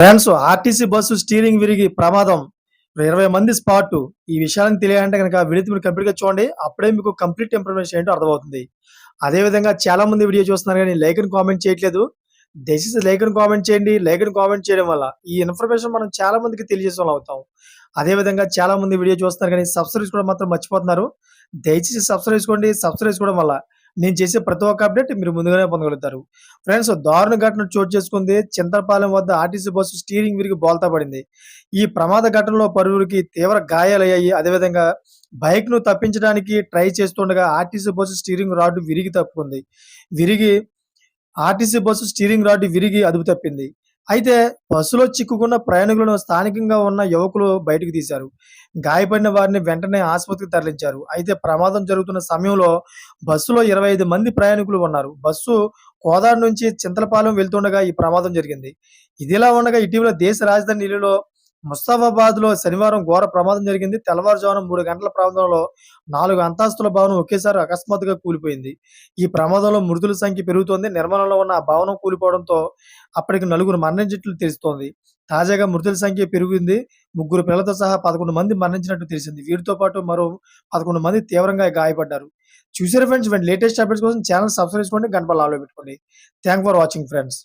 Friends RTC bus steering విరిగి ప్రమాదం. ఇరవై మంది స్పాట్. ఈ విషయాలను తెలియాలంటే కనుక వీడియో మీరు కంప్లీట్గా చూడండి. అప్పుడే మీకు కంప్లీట్ ఇన్ఫర్మేషన్ ఏంటో అర్థమవుతుంది. అదే విధంగా చాలా మంది వీడియో చూస్తున్నారు కానీ లైక్ అని కామెంట్ చేయట్లేదు. దయచేసి లైక్ అని కామెంట్ చేయండి. లైక్ అని కామెంట్ చేయడం వల్ల ఈ ఇన్ఫర్మేషన్ మనం చాలా మందికి తెలియజేసే అవుతాం. అదే విధంగా చాలా మంది వీడియో చూస్తున్నారు కానీ సబ్స్క్రైబ్ చేసుకోవడం మాత్రం మర్చిపోతున్నారు. దయచేసి సబ్స్క్రైబ్ చేసుకోండి. సబ్స్క్రైబ్ చేసుకోవడం వల్ల నేను చేసే ప్రతి ఒక్క అప్డేట్ మీరు ముందుగానే పొందగలుగుతారు. ఫ్రెండ్స్ దారుణ ఘటన చోటు చేసుకుంది. చింతలపాలెం వద్ద ఆర్టీసీ బస్సు స్టీరింగ్ విరిగి బోల్తా పడింది. ఈ ప్రమాద ఘటనలో పలువురికి తీవ్ర గాయాలయ్యాయి. అదేవిధంగా బైక్ను తప్పించడానికి ట్రై చేస్తుండగా ఆర్టీసీ బస్సు స్టీరింగ్ రాడ్ విరిగి తప్పుకుంది. విరిగి ఆర్టీసీ బస్సు స్టీరింగ్ రాడ్ విరిగి అదుపు తప్పింది. అయితే బస్సులో చిక్కుకున్న ప్రయాణికులను స్థానికంగా ఉన్న యువకులు బయటకు తీశారు. గాయపడిన వారిని వెంటనే ఆసుపత్రికి తరలించారు. అయితే ప్రమాదం జరుగుతున్న సమయంలో బస్సులో ఇరవై ఐదు మంది ప్రయాణికులు ఉన్నారు. బస్సు కోదాడు నుంచి చింతలపాలెం వెళ్తుండగా ఈ ప్రమాదం జరిగింది. ఇదిలా ఉండగా ఇటీవల దేశ రాజధాని ఢిల్లీలో ముస్తాఫాబాద్లో శనివారం ఘోర ప్రమాదం జరిగింది. తెల్లవారుజామున మూడు గంటల ప్రాంతంలో నాలుగు అంతస్తుల భవనం ఒకేసారి అకస్మాత్తుగా కూలిపోయింది. ఈ ప్రమాదంలో మృతుల సంఖ్య పెరుగుతోంది. నిర్మాణంలో ఉన్న ఆ భవనం కూలిపోవడంతో అప్పటికి నలుగురు మరణించినట్లు తెలుస్తోంది. తాజాగా మృతుల సంఖ్య పెరిగింది. ముగ్గురు పిల్లలతో సహా పదకొండు మంది మరణించినట్టు తెలిసింది. వీరితో పాటు మరో పదకొండు మంది తీవ్రంగా గాయపడ్డారు. చూసారు ఫ్రెండ్స్ లేటెస్ట్ అప్డేట్స్ కోసం ఛానల్ సబ్స్క్రైబ్ చేసుకోండి. గంట ఆలో పెట్టుకోండి. Thank for watching friends.